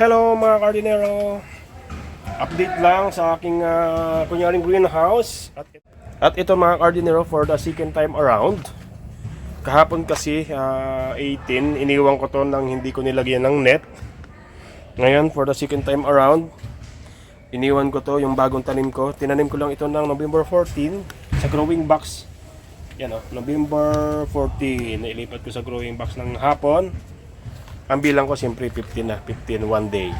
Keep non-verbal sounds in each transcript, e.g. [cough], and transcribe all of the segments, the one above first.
Hello mga kardinero! Update lang sa aking uh, kunyaring greenhouse. At, at ito mga kardinero for the second time around. Kahapon kasi ah, 18, iniwan ko to nang hindi ko nilagyan ng net. Ngayon for the second time around, iniwan ko to yung bagong tanim ko. Tinanim ko lang ito ng November 14 sa growing box. Yan o, November 14. Nailipat ko sa growing box ng hapon. Ang bilang ko siyempre 15 na, 15 one day.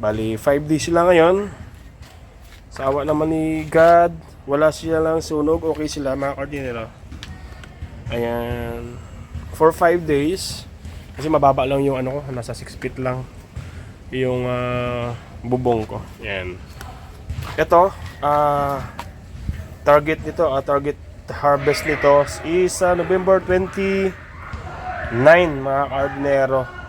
Bali 5 days sila ngayon. Sa awa naman ni God, wala silang sunog, okay sila mga kardinero. Ayan. For 5 days, kasi mababa lang yung ano ko, nasa 6 feet lang yung ah, bubong ko. Ayan. Ito, ah target nito, ah, target harvest nito is ah, November 29 mga kardinero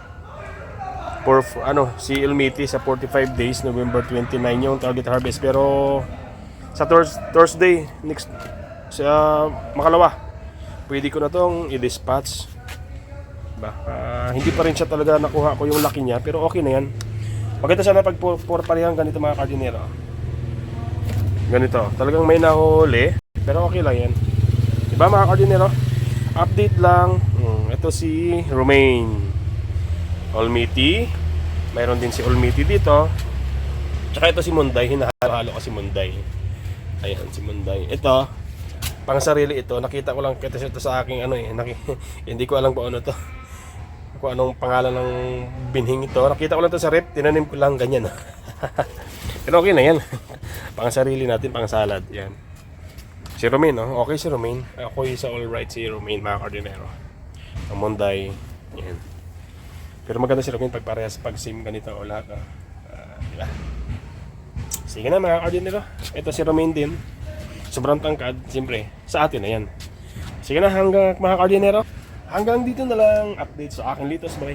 for for- ano si Elmiti sa 45 days November 29 yung target harvest. Pero sa Thurs- Thursday next sa makalawa pwede ko na tong i-dispatch. Ba Ah, hindi pa rin siya talaga nakuha ko yung laki niya pero okay na yan. Maganda sana pag por parehan ganito mga kardinero ganito talagang may nahuli pero okay lang yan. Diba mga kardinero update lang. Hmm, ito si Romaine Olmiti. Mayroon din si Olmiti dito. Tsaka ito si Munday. Hinahalo ko si Munday. Ayan, si Munday. Ito, pang sarili ito. Nakita ko lang kita ito sa aking ano eh. Naki, [laughs] hindi ko alam kung ano to. Kung anong pangalan ng binhing ito. Nakita ko lang to sa rep. Tinanim ko lang ganyan. [laughs] Pero okay na yan. [laughs] pang sarili natin, pang salad. Yan. Si Romaine, no? Okay si Romaine. Ako yung sa all right si Romaine, mga kardinero. Ang Munday. Yan. Pero maganda sila kung pagparehas pag same ganito o lahat. ah. Ah, di ba? Sige na mga kardinero. Ito si Romain din. Sobrang tangkad. Siyempre, sa atin na yan. Sige na hanggang mga kardinero. Hanggang dito na lang update sa aking litos boy.